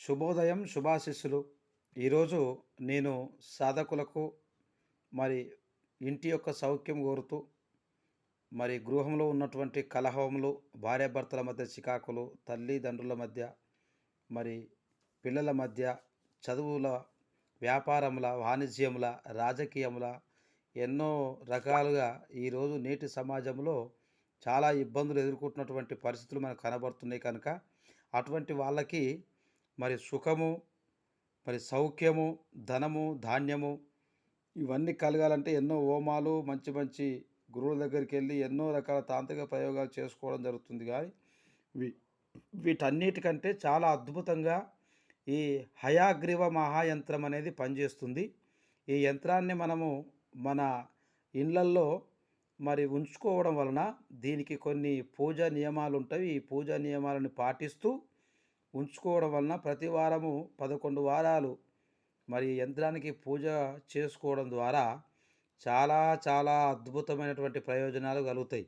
శుభోదయం శుభాశిస్సులు. ఈరోజు నేను సాధకులకు మరి ఇంటి యొక్క సౌఖ్యం కోరుతూ మరి గృహంలో ఉన్నటువంటి కలహములు భార్యాభర్తల మధ్య చికాకులు తల్లిదండ్రుల మధ్య మరి పిల్లల మధ్య చదువుల వ్యాపారముల వాణిజ్యముల రాజకీయముల ఎన్నో రకాలుగా ఈరోజు నేటి సమాజంలో చాలా ఇబ్బందులు ఎదుర్కొంటున్నటువంటి పరిస్థితులు మనకు కనబడుతున్నాయి కనుక అటువంటి వాళ్ళకి మరి సుఖము మరి సౌఖ్యము ధనము ధాన్యము ఇవన్నీ కలగాలంటే ఎన్నో హోమాలు మంచి మంచి గురువుల దగ్గరికి వెళ్ళి ఎన్నో రకాల తాంత్రిక ప్రయోగాలు చేసుకోవడం జరుగుతుంది. కానీ వీ వీటన్నిటికంటే చాలా అద్భుతంగా ఈ హయాగ్రీవ మహాయంత్రం అనేది పనిచేస్తుంది. ఈ యంత్రాన్ని మనము మన ఇళ్ళల్లో మరి ఉంచుకోవడం వలన దీనికి కొన్ని పూజా నియమాలు ఉంటాయి ఈ పూజా నియమాలను పాటిస్తూ ఉంచుకోవడం వలన ప్రతి వారము పదకొండు వారాలు మరి యంత్రానికి పూజ చేసుకోవడం ద్వారా చాలా చాలా అద్భుతమైనటువంటి ప్రయోజనాలు కలుగుతాయి.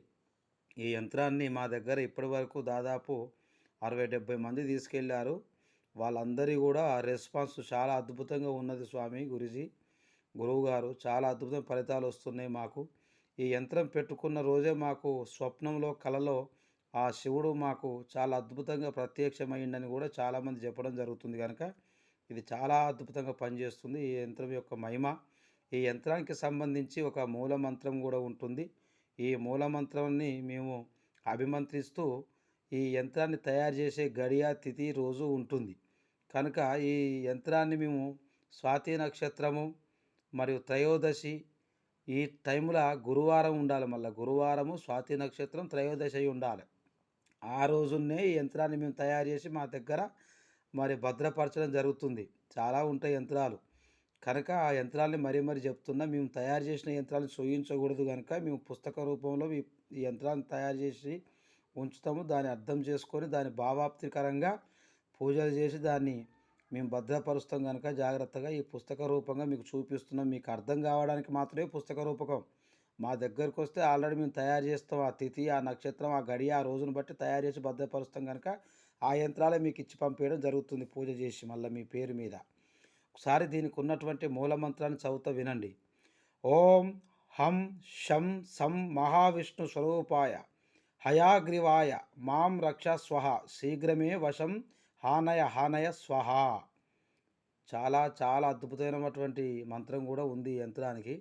ఈ యంత్రాన్ని మా దగ్గర ఇప్పటి వరకు దాదాపు అరవై డెబ్భై మంది తీసుకెళ్ళారు వాళ్ళందరి కూడా రెస్పాన్స్ చాలా అద్భుతంగా ఉన్నది స్వామి గురుజీ గురువుగారు చాలా అద్భుతమైన ఫలితాలు వస్తున్నాయి మాకు. ఈ యంత్రం పెట్టుకున్న రోజే మాకు స్వప్నంలో కలలో ఆ శివుడు మాకు చాలా అద్భుతంగా ప్రత్యక్షమైందని కూడా చాలామంది చెప్పడం జరుగుతుంది కనుక ఇది చాలా అద్భుతంగా పనిచేస్తుంది. ఈ యంత్రం యొక్క మహిమ ఈ యంత్రానికి సంబంధించి ఒక మూల మంత్రం కూడా ఉంటుంది. ఈ మూల మంత్రాన్ని మేము అభిమంత్రిస్తూ ఈ యంత్రాన్ని తయారు చేసే గడియ తిథి రోజు ఉంటుంది. కనుక ఈ యంత్రాన్ని మేము స్వాతి నక్షత్రము మరియు త్రయోదశి ఈ టైంలో గురువారం ఉండాలి మళ్ళీ. గురువారము స్వాతి నక్షత్రం త్రయోదశి అయి ఉండాలి. ఆ రోజునే ఈ యంత్రాన్ని మేము తయారు చేసి మా దగ్గర మరి భద్రపరచడం జరుగుతుంది. చాలా ఉంటాయి యంత్రాలు. కనుక ఆ యంత్రాలని మరీ మరీ చెప్తున్నా మేము తయారు చేసిన యంత్రాలను చూయించకూడదు కనుక మేము పుస్తక రూపంలో ఈ యంత్రాన్ని తయారు చేసి ఉంచుతాము. దాన్ని అర్థం చేసుకొని దాని భావాప్తికరంగా పూజలు చేసి దాన్ని మేము భద్రపరుస్తాం కనుక జాగ్రత్తగా ఈ పుస్తక రూపంగా మీకు చూపిస్తున్నాం. మీకు అర్థం కావడానికి మాత్రమే పుస్తక రూపకం. మా దగ్గరకు వస్తే ఆల్రెడీ మేము తయారు చేస్తాం ఆ తిథి ఆ నక్షత్రం ఆ గడి ఆ రోజును బట్టి తయారు చేసి భద్రపరుస్తాం కనుక ఆ యంత్రాలే మీకు ఇచ్చి పంపేయడం జరుగుతుంది పూజ చేసి మళ్ళీ మీ పేరు మీద. ఒకసారి దీనికి ఉన్నటువంటి మూలమంత్రాన్ని చదువుతా వినండి. ఓం హం శం సం మహావిష్ణు స్వరూపాయ హయాగ్రీవాయ మాం రక్ష స్వహ శీఘ్రమే వశం హానయ హానయ స్వహ. చాలా చాలా అద్భుతమైనటువంటి మంత్రం కూడా ఉంది ఈ యంత్రానికి.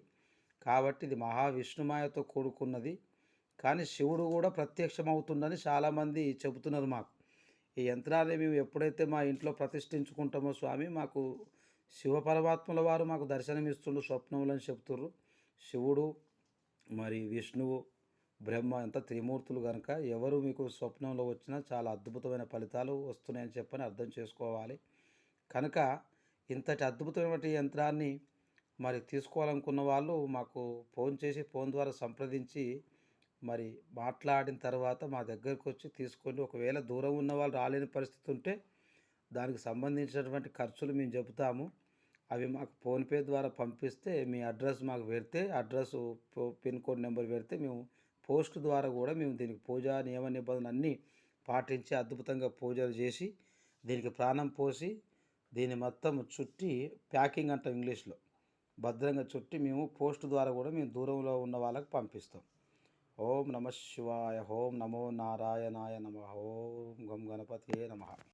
కాబట్టి ఇది మహావిష్ణుమాయతో కూడుకున్నది. కానీ శివుడు కూడా ప్రత్యక్షమవుతుందని చాలామంది చెబుతున్నారు మాకు. ఈ యంత్రాన్ని మేము ఎప్పుడైతే మా ఇంట్లో ప్రతిష్ఠించుకుంటామో స్వామి మాకు శివ పరమాత్మల వారు మాకు దర్శనమిస్తుండ్రు స్వప్నములని చెప్తుర్రు. శివుడు మరి విష్ణువు బ్రహ్మ ఎంత త్రిమూర్తులు కనుక ఎవరు మీకు స్వప్నంలో వచ్చినా చాలా అద్భుతమైన ఫలితాలు వస్తున్నాయని చెప్పని అర్థం చేసుకోవాలి. కనుక ఇంతటి అద్భుతమైన యంత్రాన్ని మరి తీసుకోవాలనుకున్న వాళ్ళు మాకు ఫోన్ చేసి ఫోన్ ద్వారా సంప్రదించి మరి మాట్లాడిన తర్వాత మా దగ్గరకు వచ్చి తీసుకోండి ఒకవేళ దూరం ఉన్న వాళ్ళు రాలేని పరిస్థితి ఉంటే దానికి సంబంధించినటువంటి ఖర్చులు మేము చెబుతాము. అవి మాకు ఫోన్పే ద్వారా పంపిస్తే మీ అడ్రస్ మాకు పెడితే అడ్రస్ పిన్ కోడ్ నెంబర్ పెడితే మేము పోస్ట్ ద్వారా కూడా మేము దీనికి పూజ నియమ నిబంధనలు అన్నీ పాటించి అద్భుతంగా పూజలు చేసి దీనికి ప్రాణం పోసి దీన్ని మొత్తం చుట్టి ప్యాకింగ్ అంటాం ఇంగ్లీష్లో. భద్రంగా చుట్టి మేము పోస్ట్ ద్వారా కూడా మేము దూరంలో ఉన్న వాళ్ళకి పంపిస్తాం. ఓం నమ శివాయ ఓం నమో నారాయణాయ నమ ఓం గం గణపతియే నమ.